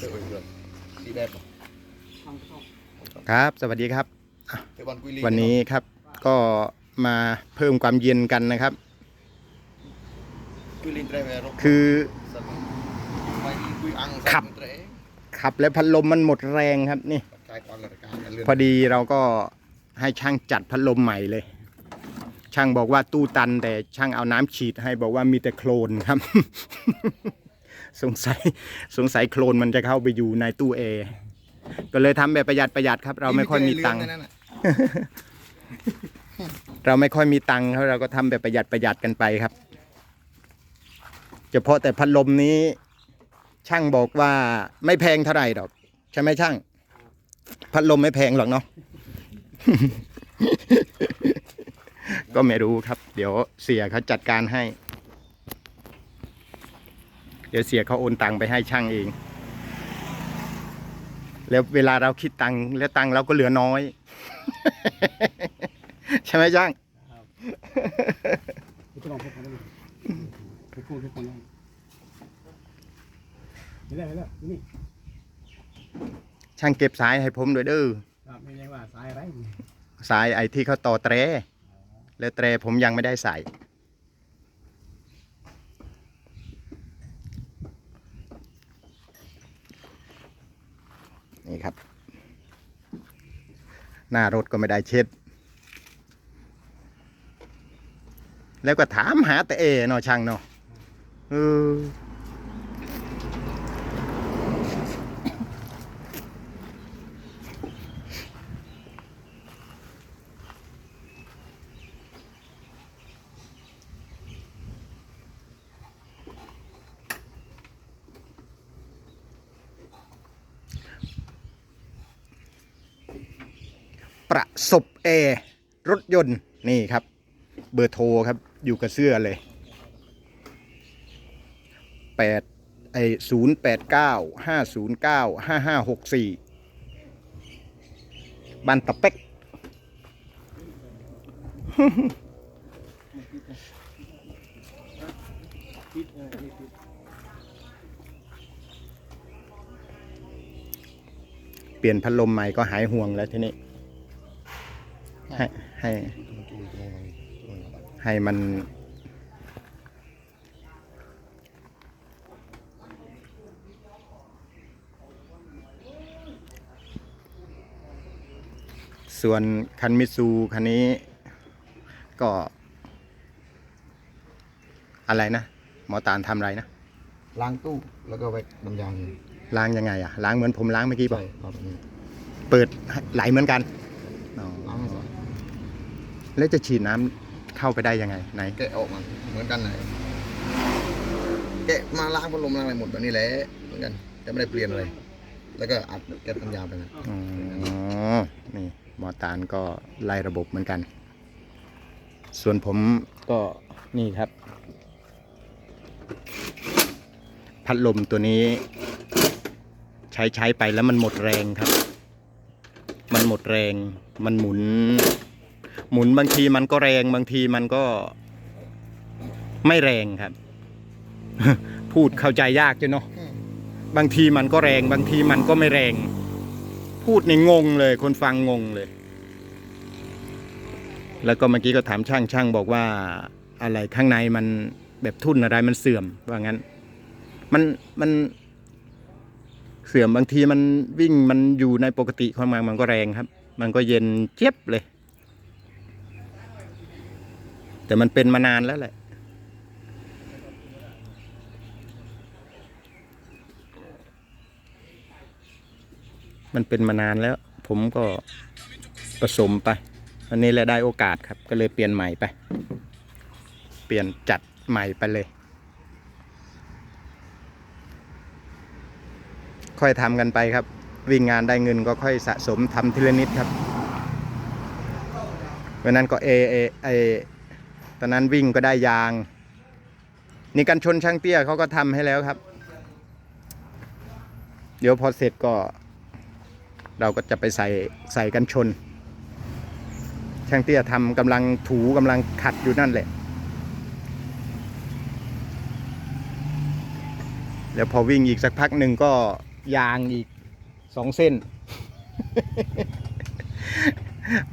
เจอไปเพื่อนสีแดงครับ สวัสดีครับเทวันกุยลีวันนี้ครับก็มาเพิ่มความเย็นกันนะครับ กุยลีนเตรเวรคือไม่กุยอังขับเตรขับแล้วพัดลมมันหมดแรงครับนี่ใช้ความระการกันเลื่อนพอดีเราก็ให้ช่างจัดพัดลมใหม่เลย ช่างบอกว่าตู้ตันแต่ช่างเอาน้ำฉีดให้บอกว่ามีแต่โคลนครับ สงสัยสงสัยโคลนมันจะเข้าไปอยู่ในตู้แอร์ก็เลยทำแบบประหยัดประหยัดครับ เราไม่ค่อยมีตังค์เลื่อนนั่นน่ะเราไม่ค่อยมีตังค์ครับเราก็ทำแบบประหยัดประหยัดกันไปครับ เฉพาะแต่พัดลมนี้ ช่างบอกว่าไม่แพงเท่าไหร่ดอก ใช่ไหมช่าง พัดลมไม่แพงหรอกเนาะก็ไม่รู้ครับ เดี๋ยวเสียเขาจัดการให้ เดี๋ยวเสียเขาโอนตังไปให้ช่างเอง แล้วเวลาเราคิดตังค์แล้วตังค์เราก็เหลือน้อย ใช่ไหมช่างไม่ต้องลองพบกันได้ไปพูดให้คนนั้นไม่ได้ไม่ได้นี่ช่างเก็บสายให้ผมด้วยเด้อไม่ใช่ว่าสายอะไรสายไอ้ที่เขาต่อแตรแล้วแตรผมยังไม่ได้ใส่ นี่ครับ หน้ารถก็ไม่ได้เช็ด แล้วก็ถามหาแต่เอเนาะช่างเนาะเออ ประสบแอร์รถยนต์นี่ครับ เบอร์โทรครับอยู่กับเสื้อเลยแปดไอศูนย์แปดเก้าห้าศูนย์เก้าห้าห้าหกสี่บันตะเป็กเปลี่ยนพัดลมใหม่ก็หายห่วงแล้วทีนี้ ให้ให้ให้มัน ส่วนคันมิตซูคันนี้ก็ อะไรนะ หมอตาลทำอะไรนะ ล้างตู้แล้วก็ไว้น้ำยางล้างยังไงอะล้างเหมือนผมล้างเมื่อกี้ป่ะใช่ครับแบบนี้เปิดไหลเหมือนกันอ๋อ ล้างให้สะ แล้วจะฉีดน้ำเข้าไปได้ยังไงไหนแกะออกมาเหมือนกันเลยแกะมาล้างพัดลมล้างอะไรหมดแบบนี้แหละเหมือนกันจะไม่ได้เปลี่ยนอะไรแล้วก็อัดแก๊สน้ำยางไปนะอ๋อนี่หมอตาลก็ไล่ระบบเหมือนกัน ส่วนผมก็นี่ครับ พัดลมตัวนี้ ใช้ใช้ไปแล้วมันหมดแรงครับ มันหมดแรงมันหมุน หมุนบางทีมันก็แรงบางทีมันก็ไม่แรงครับ พูดเข้าใจยากจ้ะเนาะบางทีมันก็แรง บางทีมันก็ไม่แรง พูดในงงเลย คนฟังงงเลย แล้วก็เมื่อกี้ก็ถามช่างช่างบอกว่า อะไรข้างในมันแบบทุ่นอะไรมันเสื่อมว่างั้น มันมันเสื่อมบางทีมันวิ่งมันอยู่ในปกติของมันมันก็แรงครับ มันก็เย็นเจี๊ยบเลย แต่มันเป็นมานานแล้วแหละ มันเป็นมานานแล้ว ผมก็ผสมไปอันนี้แหละได้โอกาสครับ ก็เลยเปลี่ยนใหม่ไป เปลี่ยนจัดใหม่ไปเลย ค่อยทำกันไปครับ วิ่งงานได้เงินก็ค่อยสะสมทำทีละนิดครับวันนั้นก็เอเอไอ ตอนนั้นวิ่งก็ได้ยาง นี่กันชนช่างเตี้ยเขาก็ทำให้แล้วครับ เดี๋ยวพอเสร็จก็ เราก็จะไปใส่ใส่กันชน ช่างเตี้ยทำกำลังถูกำลังขัดอยู่นั่นแหละแล้วพอวิ่งอีกสักพักหนึ่งก็ยางอีกสองเส้น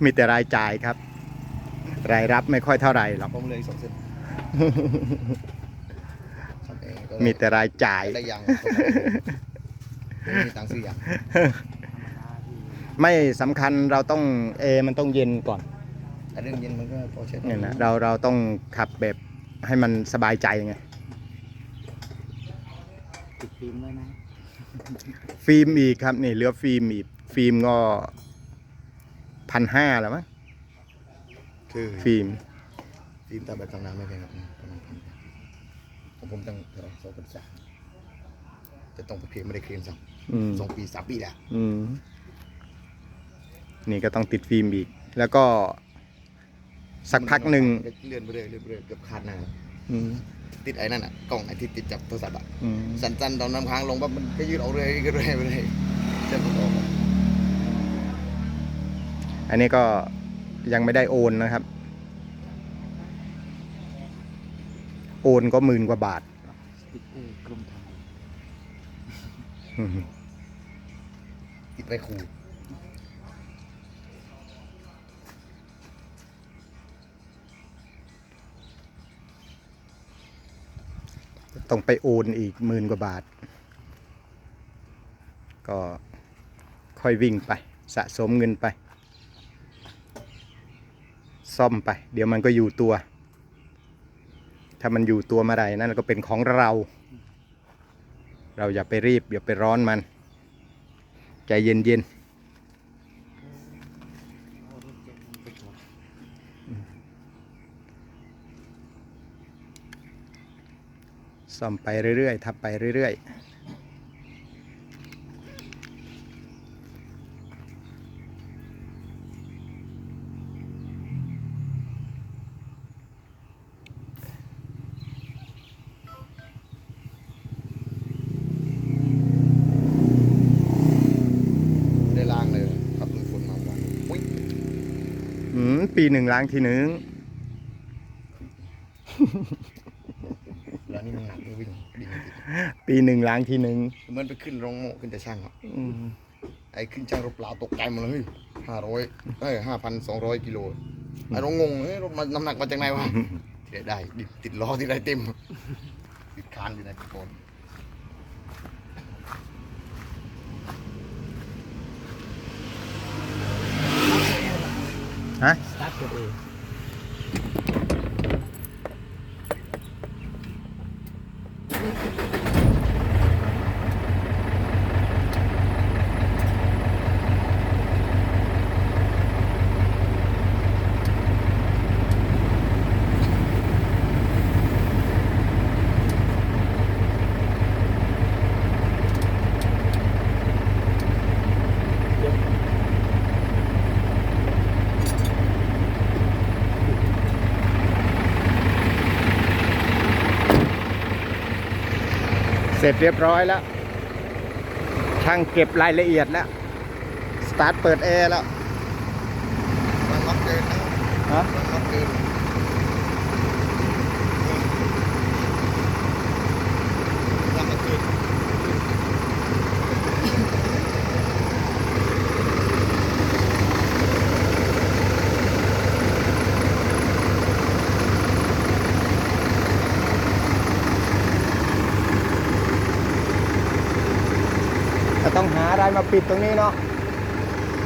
มีแต่รายจ่ายครับ รายรับไม่ค่อยเท่าไหร่หรอก ผมเลยสองเส้นทำเองก็มีแต่รายจ่าย ได้ยังไม่มีตังค์ซื้อยังไม่สำคัญเราต้องเอร์มันต้องเย็นก่อนแต่เรื่องเย็นมันก็พอใช้ได้เนี่ยนะเราเราต้องขับแบบให้มันสบายใจไงติดฟิล์มได้ไหมฟิล์มอีกครับนี่เหลือฟิล์มอีกฟิล์มก็พันห้าแล้วมั้ง คือฟิล์มฟิล์มตาแบบทางน้ำไม่แพงครับประมาณพันของผมตั้งเท่าไหร่สองพันสามจะต้องไปเคลมไม่ได้เคลมสักอืมสองปีสามปีแล้วอืมนี่ก็ต้องติดฟิล์มอีก แล้วก็ สักพักหนึ่งเลื่อนไปเรื่อยเลื่อนไปเรื่อยเกือบขาดหน้าอืมติดไอ้นั่นอะกล้องไอ้ที่ติดจับโทรศัพท์อะอืมสั้นๆตอนน้ำค้างลงปั๊บมันก็ยืดออกเรื่อยก็เรื่อยไปเลยเส้นมันออกมาอันนี้ก็ ยังไม่ได้โอนนะครับ โอนก็หมื่นกว่าบาทสติ๊กเกอร์กรมทางอืมติดไปคูต้องไปโอนอีกหมื่นกว่าบาท ก็ค่อยวิ่งไป สะสมเงินไป ซ่อมไป เดี๋ยวมันก็อยู่ตัว ถ้ามันอยู่ตัวเมื่อไหร่นั่นก็เป็นของเรา เราอย่าไปรีบอย่าไปร้อนมัน ใจเย็นๆซ่อมไปเรื่อยๆทำไปเรื่อยๆ ได้ล้างเลยขับมือฝนมาวันอุ้ย อืม ปีหนึ่งล้างทีหนึ่งแล้วนี่มันหนักไม่วิ่งดิ่งติดปีหนึ่งล้างทีหนึ่งเหมือนไปขึ้นโรงโม่ขึ้นแต่ช่างอะอืมไอ้ขึ้นช่างรถเปล่าตกใจหมดเลยห้าร้อยเอ้ยห้าพันสองร้อยกิโลไอ้เรางงเอ้ยรถมันน้ำหนักมาจากไหนวะที่ไหนได้ดิติดล้อที่ไรเต็ม ติดคานอยู่ในกระโปรงฮะ ส เองเสร็จเรียบร้อยแล้ว ช่างเก็บรายละเอียดแล้ว สตาร์ทเปิดแอร์แล้วมันล็อกเกินนะฮะมันล็อกเกินทำมาคืน จะ ต้องหาอะไรมาปิดตรงนี้เนาะ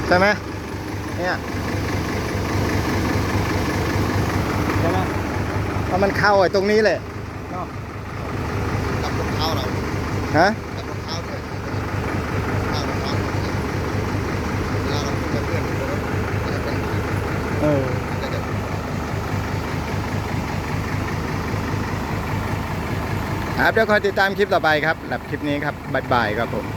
ใช่ไหมเนี่ยใช่ไหมเพราะมันเข้าไอ้ตรงนี้แหละเนาะจับรองเท้าเราฮะจับรองเท้าด้วยเท้ารองเท้าเวลาเราจะเพื่อนรถจะเป็นเออจะจะครับเดี๋ยวคอยติดตามคลิปต่อไปครับหลับคลิปนี้ครับบ๊ายบายครับผม